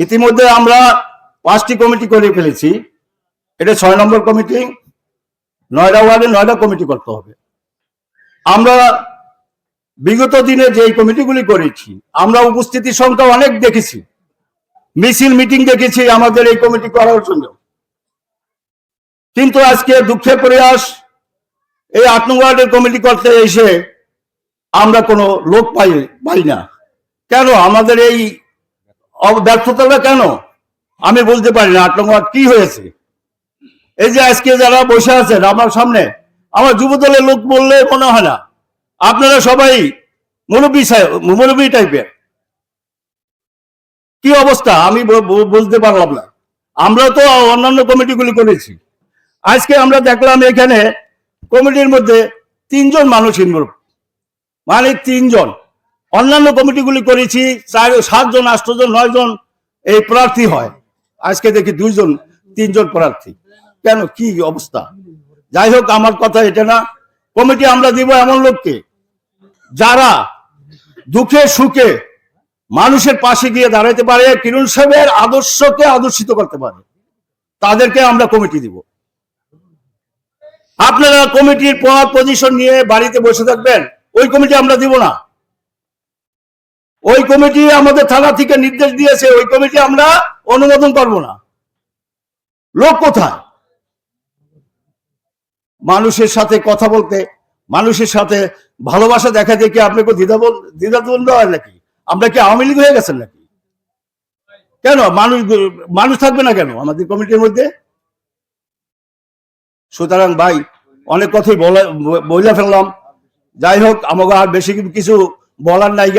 ইতিমধ্যে আমরা পাঁচটি কমিটি করে ফেলেছি। এটা ছয় নম্বর কমিটি নয়টা ওয়ার্ডে নয়টা কমিটি করতে হবে। আমরা বিগত দিনে যে কমিটিগুলি করেছি, আমরা উপস্থিতি সংখ্যা অনেক দেখেছি। মিছিল, মিটিং দেখেছি আমাদের এই কমিটি করার জন্য। কিন্তু আজকে দুঃখের প্রয়াস এই আট ওয়ার্ডের কমিটি করতে এসে আমরা কোনো লোক পাই পাই না। কেন? আমাদের এই ব্যর্থতাটা কেন? আমি বলতে পারি না ওয়ার্ড কি হয়েছে? এই যে আজকে যারা বসে আছেন আমার সামনে, আমার যুব দলের লোক বললে মনে হয় না। আপনারা সবাই মুরব্বী মুরব্বী টাইপের। কি অবস্থা? আমি ব- ব- পারলাম না। আমরা তো অন্যান্য কমিটিগুলি করেছি। আজকে আমরা দেখলাম এখানে কমিটির মধ্যে তিনজন মানুষ ইনভলভ মানে তিনজন। অন্যান্য কমিটিগুলি করেছি, চার, সাতজন, আটজন নয় জন এই প্রার্থী হয়। আজকে দেখি দুইজন, তিনজন প্রার্থী। কেন? কি অবস্থা? যাই হোক, আমার কথা এটা না। কমিটি আমরা দিব এমন লোককে যারা দুঃখে, সুখে মানুষের পাশে গিয়ে দাঁড়াতে পারে, কিরণ সাহেবের আদর্শকে আদর্শিত করতে পারে। তাদেরকে আমরা কমিটি দিব। আপনারা কমিটির পদ পজিশন নিয়ে বাড়িতে বসে থাকবেন, ওই কমিটি আমরা দিব না। ওই কমিটি আমাদের থানা থেকে নির্দেশ দিয়েছে, ওই কমিটি আমরা অনুমোদন করব না। লোক কোথায়? মানুষের সাথে কথা বলতে, মানুষের সাথে ভালোবাসা দেখা দেখে আপনাকে দ্বিধা দ্বিধাদ্বন্দ্ব হয় নাকি? আমরা কি আওয়ামী লীগ হয়ে গেছেন নাকি? কেন? মানুষ মানুষ থাকবে না কেন আমাদের কমিটির মধ্যে? সুতরাং ভাই, অনেক কথাই বলা, বইলা ফেললাম। যাই হোক, আমাকে আর বেশি কিছু বলার নাই